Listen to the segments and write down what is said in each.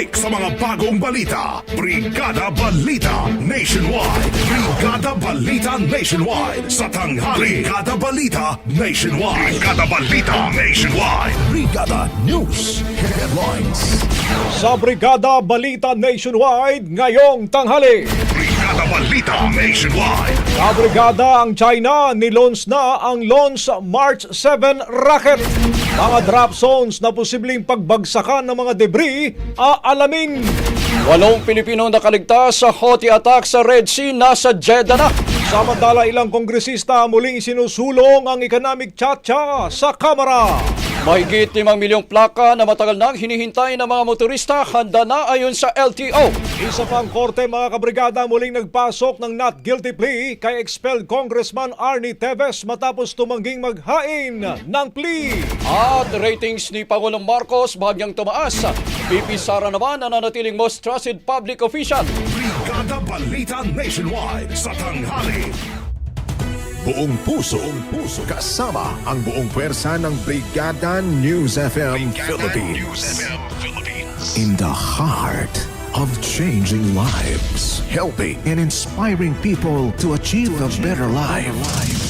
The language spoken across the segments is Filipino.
Siksik sa mga bagong balita. Brigada Balita Nationwide. Brigada Balita Nationwide. Sa tanghali. Brigada Balita Nationwide. Brigada Balita Nationwide. Brigada News Headlines. Sa Brigada Balita Nationwide ngayong tanghali. Brigada Balita Nationwide. Sa Brigada ang China, nilons na ang Launch March 7 rocket. Mga drop zones na posibleng pagbagsakan ng mga debris, aalamin. Walong Pilipino nakaligtas sa Houthi attack sa Red Sea nasa Jeddah na. Samantala ilang kongresista muling sinusulong ang economic chacha sa Kamara. Mahigit 5 milyong plaka na matagal nang hinihintay ng mga motorista handa na ayon sa LTO. Isa pang korte mga kabrigada muling nagpasok ng not guilty plea kay expelled Congressman Arnie Teves matapos tumangging maghain ng plea. At ratings ni Pangulong Marcos bahagyang tumaas. VP Sara naman ang nanatiling most trusted public official. Brigada Balita Nationwide. Sa tanghali. Buong puso, buong puso kasama ang buong pwersa ng Brigada News FM Philippines. In the heart of changing lives, helping and inspiring people to achieve a better life.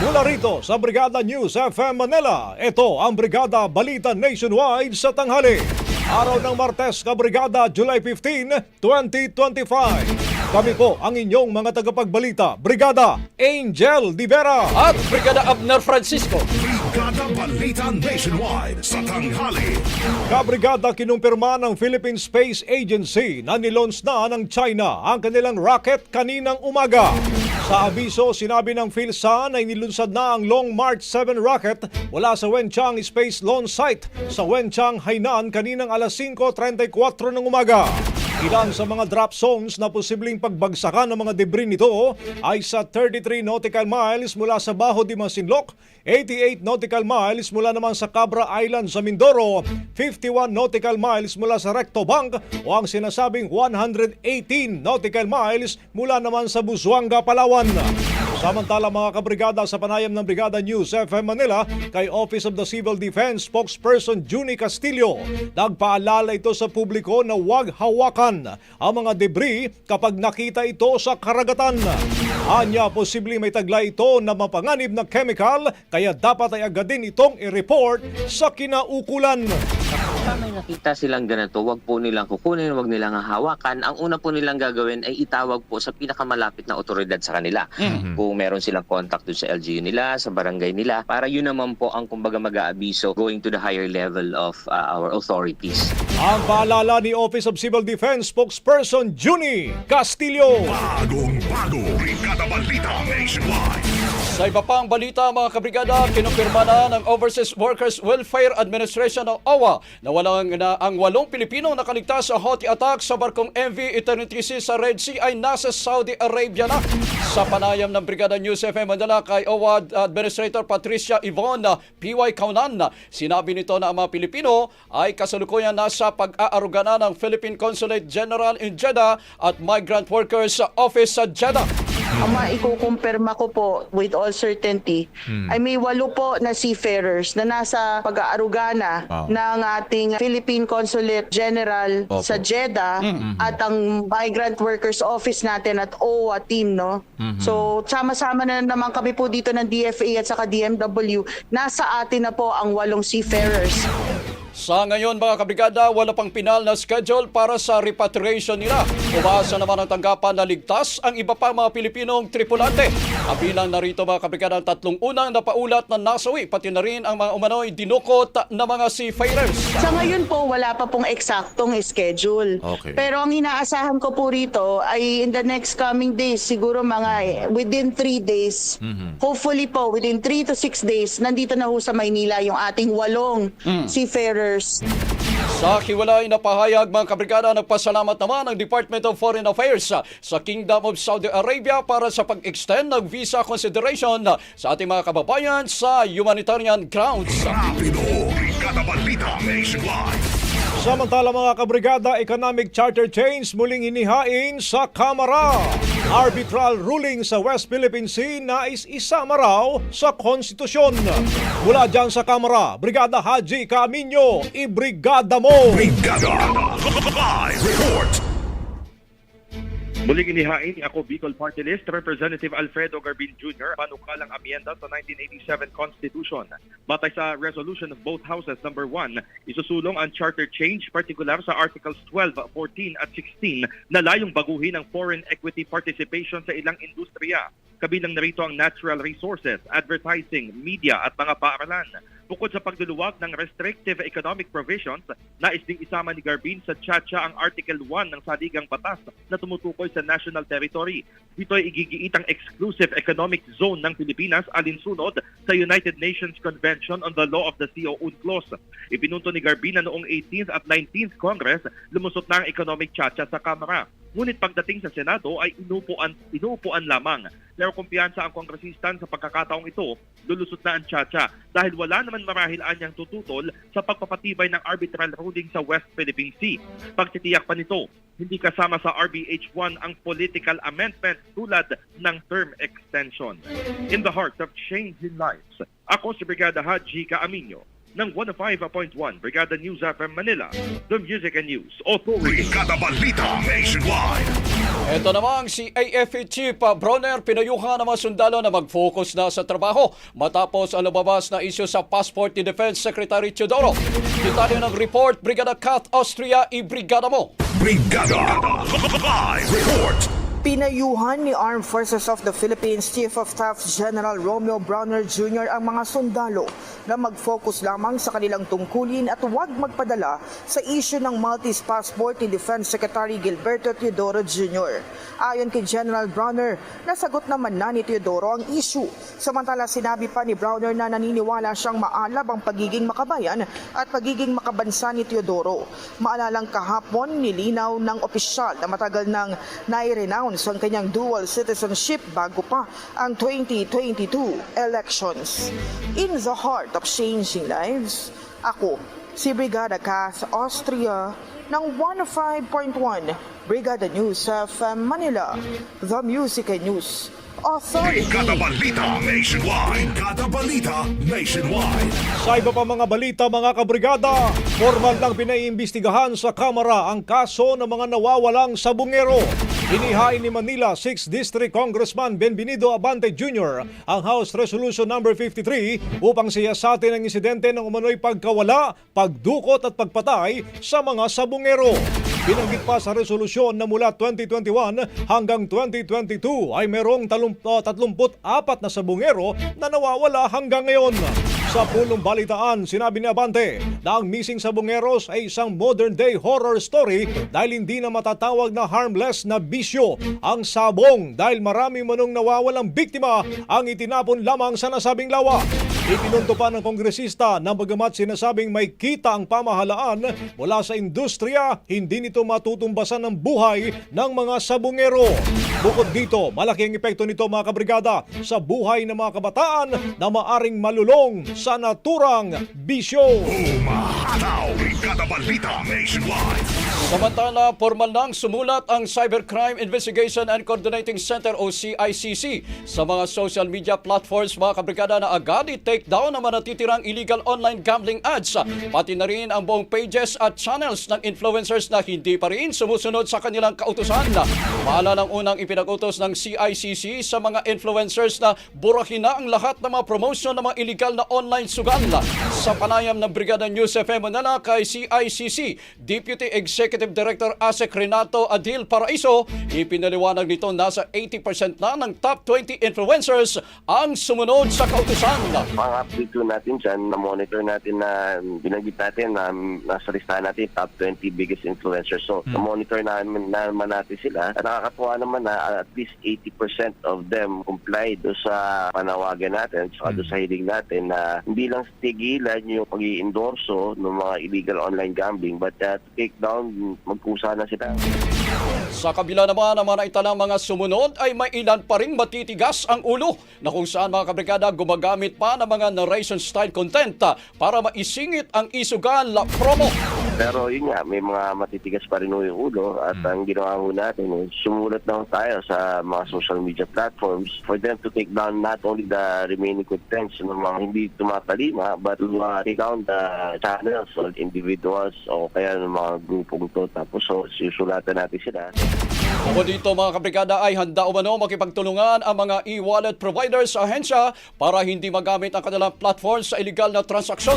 Mula rito sa Brigada News FM Manila, ito ang Brigada Balita Nationwide sa tanghali. Araw ng Martes, Kabrigada, July 15, 2025. Kami po ang inyong mga tagapagbalita, Brigada Angel Di Vera. At Brigada Abner Francisco. Brigada Balita Nationwide. Sa tanghali. Kabrigada kinumpirma ng Philippine Space Agency na nilons na ng China ang kanilang rocket kaninang umaga. Sa abiso, sinabi ng PhilSan ay nilunsad na ang Long March 7 rocket mula sa Wenchang Space Launch Site sa Wenchang, Hainan kaninang alas 5.34 ng umaga. Ilan sa mga drop zones na posibleng pagbagsakan ng mga debris nito ay sa 33 nautical miles mula sa Baho de Masinloc, 88 nautical miles mula naman sa Cabra Island sa Mindoro, 51 nautical miles mula sa Recto Bank o ang sinasabing 118 nautical miles mula naman sa Busuanga, Palawan. Samantala mga kabrigada sa panayam ng Brigada News FM Manila kay Office of the Civil Defense spokesperson Juni Castillo, nagpaalala ito sa publiko na huwag hawakan ang mga debris kapag nakita ito sa karagatan. Anya, posible may taglay ito na mapanganib na chemical kaya dapat ay agad din itong i-report sa kinaukulan. Kapag may nakita silang ganito, wag po nilang kukunin, wag nilang hahawakan. Ang una po nilang gagawin ay itawag po sa pinakamalapit na otoridad sa kanila. Kung meron silang contact doon sa LGU nila, sa barangay nila, para yun naman po ang kumbaga mag-aabiso going to the higher level of uh, our authorities. Ang paalala ni Office of Civil Defense spokesperson Juni Castillo. Bagong bago, Brigada Balita Nationwide. Sa iba pang balita mga kabrigada, kinumpirma na ng Overseas Workers Welfare Administration ng OWA na walang na ang walong Pilipino nakaligtas sa Houthi attack sa barkong MV Eternity Sea sa Red Sea ay nasa Saudi Arabia na. Sa panayam ng Brigada News FM Manila kay OWA Administrator Patricia Yvonne PY Kaunan na sinabi nito na ang mga Pilipino ay kasalukuyan nasa pag-aaruga na ng Philippine Consulate General in Jeddah at Migrant Workers Office sa Jeddah. Ang maikukumpirma ko po with all certainty ay may walo po na seafarers na nasa pag-aaruga na ng ating Philippine Consulate General sa Jeddah at ang Migrant Workers Office natin at OWA team no. So sama-sama na naman kami po dito ng DFA at saka DMW. Nasa atin na po ang walong seafarers. Sa ngayon mga kabrigada, wala pang pinal na schedule para sa repatriation nila. Umaasa naman ang tanggapan na ligtas ang iba pa mga Pilipinong tripulante. Kabilang narito mga kabrigada ang tatlong unang napaulat na nasawi, pati na rin ang mga umano'y dinukot na mga seafarers. Sa ngayon po, wala pa pong eksaktong schedule. Okay. Pero ang inaasahan ko po rito ay in the next coming days, siguro mga eh, within three days, hopefully po within three to six days, nandito na ho sa Maynila yung ating walong seafarers. Sa hiwalay na pahayag mga kabrigada, nagpasalamat naman ang Department of Foreign Affairs sa- Kingdom of Saudi Arabia para sa pag-extend ng visa consideration sa ating mga kababayan sa humanitarian grounds. Rapido, Brigada Balita Nationwide. Samantala mga kabrigada, economic charter change muling inihain sa Kamara. Arbitral ruling sa West Philippine Sea nais isama raw sa konstitusyon. Mula dyan sa Kamara, Brigada Haji Camino, ibrigada mo! Brigada Live Report. Muling inihain ni ako Bicol Party List Representative Alfredo Garbin Jr. panukalang amyenda sa 1987 Constitution. Batay sa resolution of both houses number 1, isusulong ang charter change partikular sa Articles 12, 14 at 16 na layong baguhin ang foreign equity participation sa ilang industriya. Kabilang narito ang natural resources, advertising, media at mga paaralan. Bukod sa pagduluwag ng restrictive economic provisions, nais ding isama ni Garbin sa Chacha ang Article 1 ng Saligang Batas na tumutukoy sa national territory. Dito ay igigiit ang exclusive economic zone ng Pilipinas alinsunod sa United Nations Convention on the Law of the Sea o UNCLOS. Ipinunto ni Garbin na noong 18th at 19th Congress, lumusot na ang economic chacha sa Kamara. Ngunit pagdating sa Senado ay inupuan, inupuan lamang. Pero kumpiyansa ang kongresistan sa pagkakataong ito, lulusot na ang Chacha dahil wala naman marahil anyang tututol sa pagpapatibay ng arbitral ruling sa West Philippine Sea. Pagtitiyak pa nito, hindi kasama sa RBH1 ang political amendment tulad ng term extension. In the heart of changing lives, ako si Brigada Haji Kaaminyo ng 105.1 Brigada News FM Manila, the Music and News Authority. Brigada Balita Nationwide. Ito namang si AFP Chief uh, Bronner pinayuhan ng mga sundalo na mag-focus na sa trabaho matapos ang lumabas na isyu sa passport ni Defense Secretary Teodoro. Detalye ng report, Brigada Kat Austria, i-brigada mo. Brigada Live Report. Pinayuhan ni Armed Forces of the Philippines Chief of Staff General Romeo Browner Jr. ang mga sundalo na mag-focus lamang sa kanilang tungkulin at huwag magpadala sa issue ng Maltese passport ni Defense Secretary Gilberto Teodoro Jr. Ayon kay General Browner, nasagot naman na ni Teodoro ang issue. Samantala sinabi pa ni Browner na naniniwala siyang maalab ang pagiging makabayan at pagiging makabansa ni Teodoro. Maalalang kahapon nilinaw ng opisyal na matagal nang nai-renounce ang kanyang dual citizenship bago pa ang 2022 elections. In the heart of changing lives, ako, si Brigada Cass Austria ng 105.1 Brigada News of Manila, The Music and News Brigada Authority. Balita Nationwide. Brigada Balita Nationwide. Sa iba pa mga balita mga kabrigada, formal lang pinaiimbestigahan sa Kamara ang kaso ng mga nawawalang sabungero. Inihain ni Manila 6th District Congressman Benvenido Abante Jr. ang House Resolution number 53 upang siyasatin ang insidente ng umano'y pagkawala, pagdukot at pagpatay sa mga sabungero. Binanggit pa sa resolusyon na mula 2021 hanggang 2022 ay merong talum- uh, 34 na sabungero na nawawala hanggang ngayon. Sa pulong balitaan, sinabi ni Abante na ang missing sabungeros ay isang modern-day horror story dahil hindi na matatawag na harmless na bisyo ang sabong dahil marami manong nawawalang biktima ang itinapon lamang sa nasabing lawa. Ipinunto pa ng kongresista na bagamat sinasabing may kita ang pamahalaan mula sa industriya, hindi nito matutumbasan ang buhay ng mga sabungero. Bukod dito, malaki ang epekto nito mga kabrigada sa buhay ng mga kabataan na maaring malulong sa naturang bisyo. Umahataw. Brigada Balita Nationwide. Samantala, formal nang sumulat ang Cybercrime Investigation and Coordinating Center o CICC sa mga social media platforms mga kabrigada na agad i-take down ang mga natitirang illegal online gambling ads pati na rin ang buong pages at channels ng influencers na hindi pa rin sumusunod sa kanilang kautusan. Paala ng unang ipinag-utos ng CICC sa mga influencers na burahin na ang lahat ng mga promotion ng mga illegal na online sugal. Sa panayam ng Brigada News FM Manila kay CICC, Deputy Executive Director ASEC Renato Adil Paraiso, ipinaliwanag nito nasa 80% na ng top 20 influencers ang sumunod sa kautusan. Ang update ko natin dyan, na-monitor natin na binanggit natin na nasa listahan natin top 20 biggest influencers. So, na-monitor naman, naman natin sila. At nakakatuwa naman na at least 80% of them complied do sa panawagan natin, saka do sa hiling natin na hindi lang tigilan yung pag endorso ng mga illegal online gambling but uh, to take down, magkusa na sila. Sa kabila naman ng mga naitalang mga sumunod ay may ilan pa rin matitigas ang ulo na kung saan mga kabrigada gumagamit pa ng mga narration style content ah, para maisingit ang isugal promo. Pero yun nga, may mga matitigas pa rin yung ulo at ang ginawa natin, eh, sumulat na tayo sa mga social media platforms for them to take down not only the remaining contents ng mga hindi tumatalima but to uh, take down the channels or individuals o kaya ng mga grupong to. Tapos so, susulatan natin sila. Bukod dito mga kabrigada ay handa umano makipagtulungan ang mga e-wallet providers sa ahensya para hindi magamit ang kanilang platform sa illegal na transaksyon.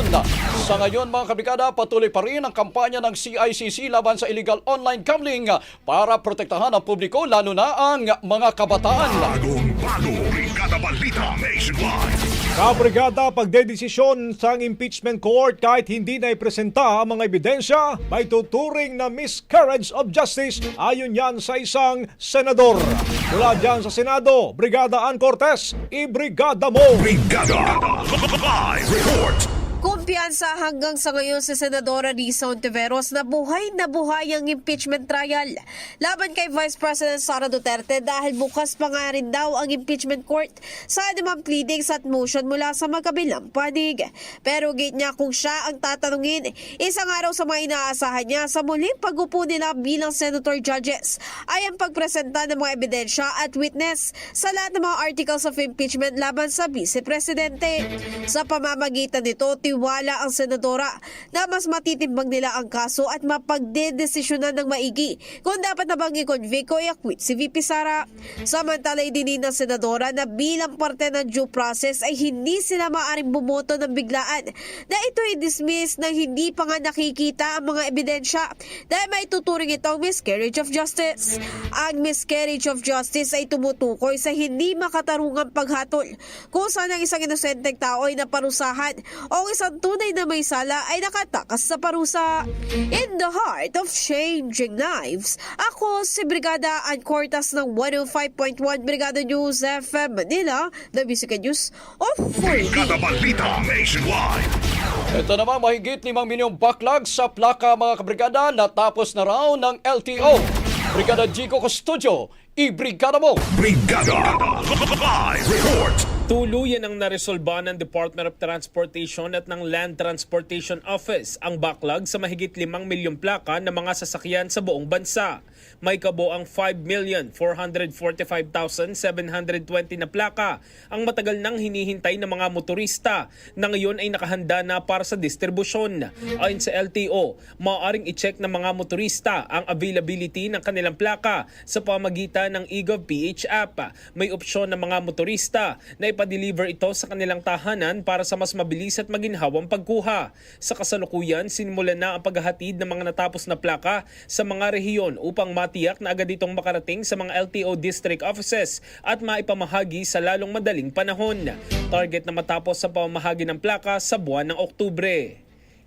Sa ngayon mga kabrigada patuloy pa rin ang kampanya ng CICC laban sa illegal online gambling para protektahan ang publiko lalo na ang mga kabataan. Bagong bago. Brigada Balita Nationwide. Kabrigada, pagdedesisyon sa impeachment court kahit hindi na ipresenta ang mga ebidensya, may tuturing na miscarriage of justice ayon yan sa isang senador. Mula dyan sa Senado, Brigada Ann Cortez, ibrigada mo! Brigada. Live report. Kumpiyansa hanggang sa ngayon si Senadora Risa Ontiveros na buhay na buhay ang impeachment trial laban kay Vice President Sara Duterte dahil bukas pa nga rin daw ang impeachment court sa anumang pleadings at motion mula sa magkabilang panig. Pero gate niya kung siya ang tatanungin, isang araw sa mga inaasahan niya sa muling pag-upo nila bilang senator judges ay ang pagpresenta ng mga ebidensya at witness sa lahat ng mga articles of impeachment laban sa Vice Presidente. Sa pamamagitan nito, tiwala ang senadora na mas matitimbang nila ang kaso at mapagdedesisyonan ng maigi kung dapat na bang i-convict o i-acquit si VP Sara. Samantala, idinin ng senadora na bilang parte ng due process ay hindi sila maaring bumoto ng biglaan na ito ay dismiss nang hindi pa nga nakikita ang mga ebidensya dahil may tuturing itong miscarriage of justice. Ang miscarriage of justice ay tumutukoy sa hindi makatarungang paghatol kung saan ang isang inosenteng tao ay naparusahan o ang isang tunay na may sala ay nakatakas sa parusa. In the heart of changing lives, ako si Brigada Ann Cortas ng 105.1 Brigada News FM Manila, the Music News of 40. Brigada Balita Nationwide. Ito naman mahigit 5 milyong backlog sa plaka mga kabrigada natapos na raw ng LTO. Brigada Jico Custodio, i-brigada mo! Brigada. Live report. Tuluyan ang naresolba ng Department of Transportation at ng Land Transportation Office ang backlog sa mahigit 5 milyong plaka ng mga sasakyan sa buong bansa. May kabuang 5,445,720 na plaka ang matagal nang hinihintay ng mga motorista na ngayon ay nakahanda na para sa distribusyon. Ayon sa LTO, maaaring i-check ng mga motorista ang availability ng kanilang plaka sa pamagitan ng eGov PH app. May opsyon ng mga motorista na ipa-deliver ito sa kanilang tahanan para sa mas mabilis at maginhawang pagkuha. Sa kasalukuyan, sinimulan na ang paghahatid ng mga natapos na plaka sa mga rehiyon upang matiyak na agad itong makarating sa mga LTO district offices at maipamahagi sa lalong madaling panahon. Target na matapos sa pamamahagi ng plaka sa buwan ng Oktubre.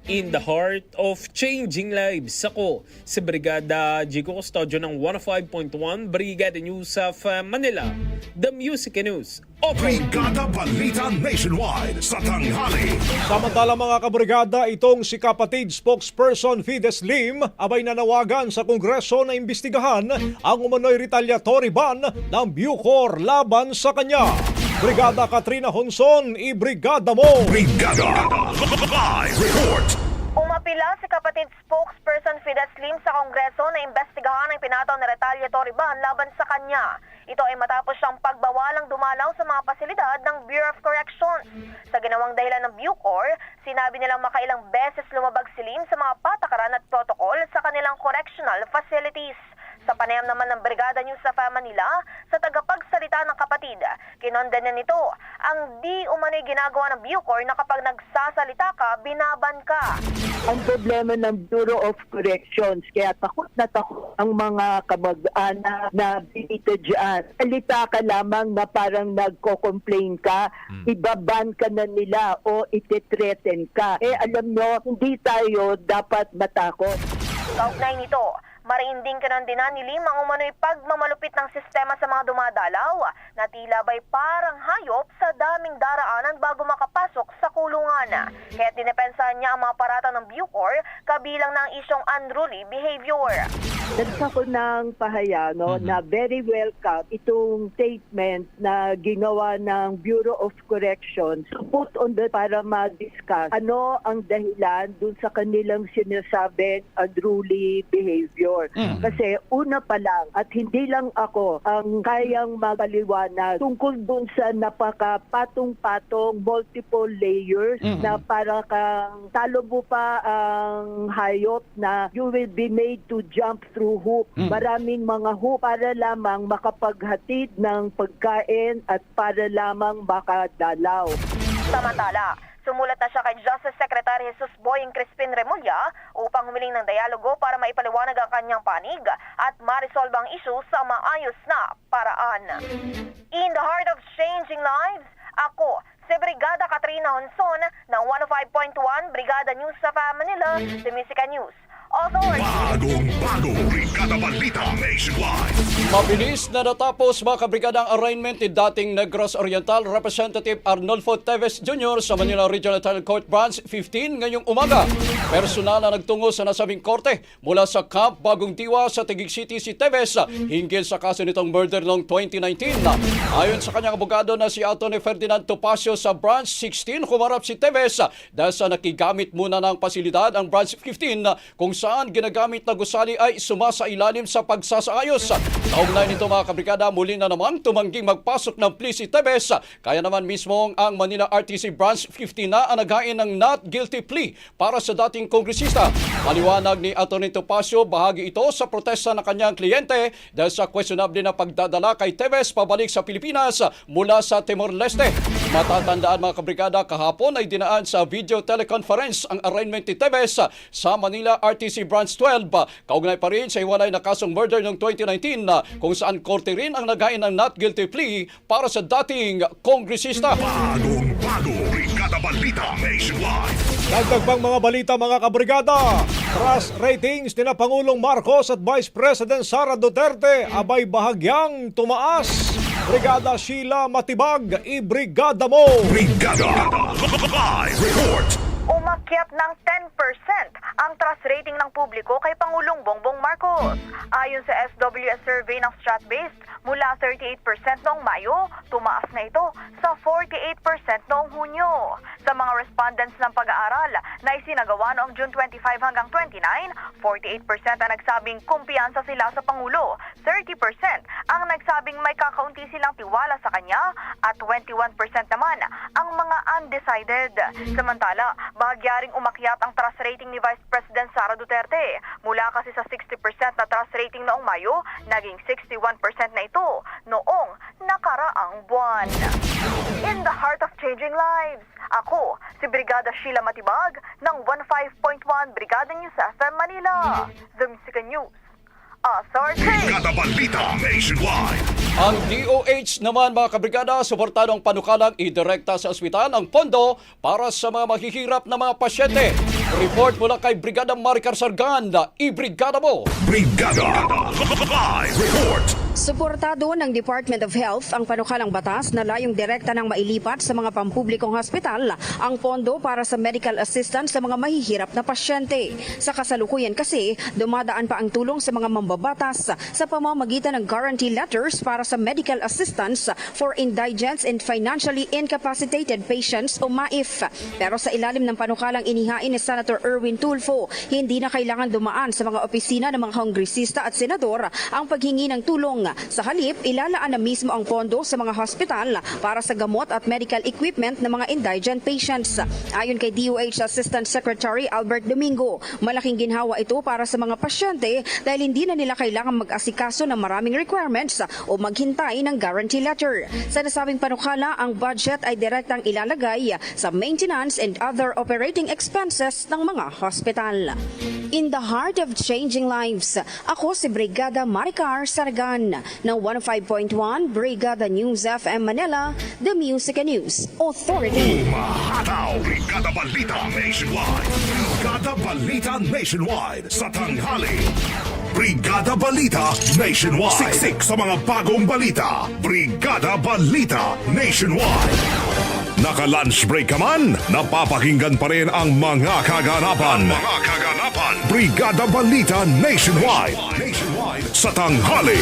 In the heart of changing lives, ako si Brigada Jigo Custodio ng 105.1 Brigada News of uh, Manila, The Music News. Open! Brigada Balita Nationwide sa tanghali. Samantala mga kabrigada, itong si kapatid spokesperson Fides Lim abay nanawagan sa Kongreso na imbestigahan ang umano'y retaliatory ban ng Bucor laban sa kanya. Brigada Katrina Honson, i-brigada mo! Brigada Live Report. Umapila si kapatid spokesperson Fides Lim sa Kongreso na imbestigahan ang pinataw na retaliatory ban laban sa kanya. Ito ay matapos siyang pagbawalang dumalaw sa mga pasilidad ng Bureau of Corrections. Sa ginawang dahilan ng Bucor, sinabi nilang makailang beses lumabag si Lim sa mga patakaran at protocol sa kanilang correctional facilities. Sa panayam naman ng Brigada News sa Manila, sa tagapagsalita ng kapatid, kinondenan nito ang di umano'y ginagawa ng Bucor na kapag nagsasalita ka, binaban ka. ang problema ng Bureau of Corrections. Kaya takot na takot ang mga kamag-anak na binita dyan. Salita ka lamang na parang nagko-complain ka, ibaban ka na nila o ititreten ka. Eh alam nyo, hindi tayo dapat matakot. Kaugnay nito, mariinding kanandinan ni Lim ang umano'y pagmamalupit ng sistema sa mga dumadalaw na tila ba'y parang hayop sa daming daraanan bago makapasok sa kulungan. Kaya dinepensahan niya ang mga parata ng Bucor kabilang ng isyong unruly behavior. Nagsa ko ng pahaya no, na very welcome itong statement na ginawa ng Bureau of Corrections put on the para ma-discuss ano ang dahilan dun sa kanilang sinasabing unruly behavior. Kasi una pa lang at hindi lang ako ang kayang magaliwanag tungkol dun sa napaka-patong-patong multiple layers na para kang talo mo pa ang hayop na you will be made to jump through hoop. Maraming mga hoop para lamang makapaghatid ng pagkain at para lamang makadalaw. Samantala, sumulat na siya kay Justice Secretary Jesus Boying Crispin Remulla upang humiling ng dialogo para maipaliwanag ang kanyang panig at ma-resolve ang issue sa maayos na paraan. In the heart of changing lives, ako si Brigada Katrina Honson ng 105.1 Brigada News sa Manila, The Music News. Authority. Bagong bago Brigada Balita Nationwide. Mabilis na natapos mga kabrigada ang arraignment ni dating Negros Oriental Representative Arnolfo Teves Jr. sa Manila Regional Trial Court Branch 15 ngayong umaga. Personal na nagtungo sa nasabing korte mula sa Camp Bagong Diwa sa Taguig City si Teves hinggil sa kaso nitong murder noong 2019. Ayon sa kanyang abogado na si Atty. Ferdinand Topacio sa Branch 16, humarap si Teves dahil sa nakigamit muna ng pasilidad ang Branch 15 kung saan ginagamit na gusali ay sumasa ilalim sa pagsasaayos. Kaugnay nito mga kabrigada, muli na naman tumangging magpasok ng plea si Tebes. Kaya naman mismo ang Manila RTC Branch 15 na ang naghain ng not guilty plea para sa dating kongresista. Maliwanag ni Atty. Topacio, bahagi ito sa protesta ng kanyang kliyente dahil sa questionable na pagdadala kay Tebes pabalik sa Pilipinas mula sa Timor-Leste. Matatandaan mga kabrigada, kahapon ay dinaan sa video teleconference ang arraignment ni Tebes sa Manila RTC Branch 12. Kaugnay pa rin sa iwalay na kasong murder noong 2019 na kung saan korte rin ang nagain ng not guilty plea para sa dating kongresista. Bagong bago Brigada Balita Nationwide. Dagdag pang mga balita mga kabrigada. Trust ratings ni na Pangulong Marcos at Vice President Sara Duterte abay bahagyang tumaas. Brigada Sheila Matibag, i-brigada mo! Brigada Live Report. Umak umakyat ng 10% ang trust rating ng publiko kay Pangulong Bongbong Marcos. Ayon sa SWS survey ng Stratbase, mula 38% noong Mayo, tumaas na ito sa 48% noong Hunyo. Sa mga respondents ng pag-aaral na isinagawa noong June 25 hanggang 29, 48% ang nagsabing kumpiyansa sila sa Pangulo, 30% ang nagsabing may kakaunti silang tiwala sa kanya at 21% naman ang mga undecided. Samantala, bahagyaring umakyat ang trust rating ni Vice President Sara Duterte. Mula kasi sa 60% na trust rating noong Mayo, naging 61% na ito noong nakaraang buwan. In the heart of changing lives, ako si Brigada Sheila Matibag ng 15.1 Brigada News FM Manila. The Music News. Authority. Brigada Balita Nationwide. Ang DOH naman mga kabrigada, suportado ang panukalang idirekta sa ospital ang pondo para sa mga mahihirap na mga pasyente. Report mula kay Brigada Maricar Sargan na i-brigada mo. Brigada Live Report. Suportado ng Department of Health ang panukalang batas na layong direkta ng mailipat sa mga pampublikong hospital ang pondo para sa medical assistance sa mga mahihirap na pasyente. Sa kasalukuyan kasi, dumadaan pa ang tulong sa mga mambabatas sa pamamagitan ng guarantee letters para sa medical assistance for indigents and financially incapacitated patients o MAIF. Pero sa ilalim ng panukalang inihain ni Senator Erwin Tulfo, hindi na kailangan dumaan sa mga opisina ng mga kongresista at senador ang paghingi ng tulong. Sa halip, ilalaan na mismo ang pondo sa mga hospital para sa gamot at medical equipment ng mga indigent patients. Ayon kay DOH Assistant Secretary Albert Domingo, malaking ginhawa ito para sa mga pasyente dahil hindi na nila kailangan mag-asikaso ng maraming requirements o maghintay ng guarantee letter. Sa nasabing panukala, ang budget ay direktang ilalagay sa maintenance and other operating expenses ng mga hospital. In the heart of changing lives, ako si Brigada Maricar Sargan ng 15.1 Brigada News FM Manila, The Music and News Authority. Umahataw. Brigada Balita Nationwide. Brigada Balita Nationwide sa tanghali. Brigada Balita Nationwide. Siksik sa mga bagong balita. Brigada Balita Nationwide. Naka-lunch break ka man, napapakinggan pa rin ang mga kaganapan. mga kaganapan. Brigada Balita Nationwide. Nationwide sa tanghali.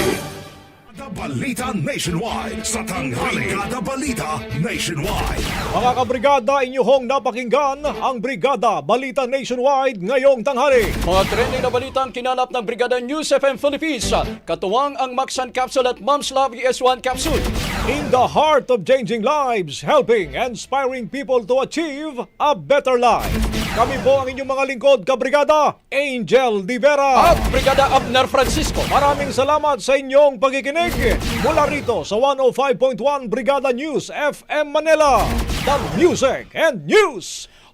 Brigada Balita Nationwide sa tanghali. Brigada Balita Nationwide. Mga kabrigada, inyong napakinggan ang Brigada Balita Nationwide ngayong tanghali. Mga trending na balita ang kinalap ng Brigada News FM Philippines. Katuwang ang Maxan Capsule at Mom's Love ES1 Capsule. In the heart of changing lives, helping and inspiring people to achieve a better life. Kami po ang inyong mga lingkod, kabrigada, Angel Di Vera. At Brigada Abner Francisco. Maraming salamat sa inyong pagkikinig mula rito sa 105.1 Brigada News FM Manila, the Music and News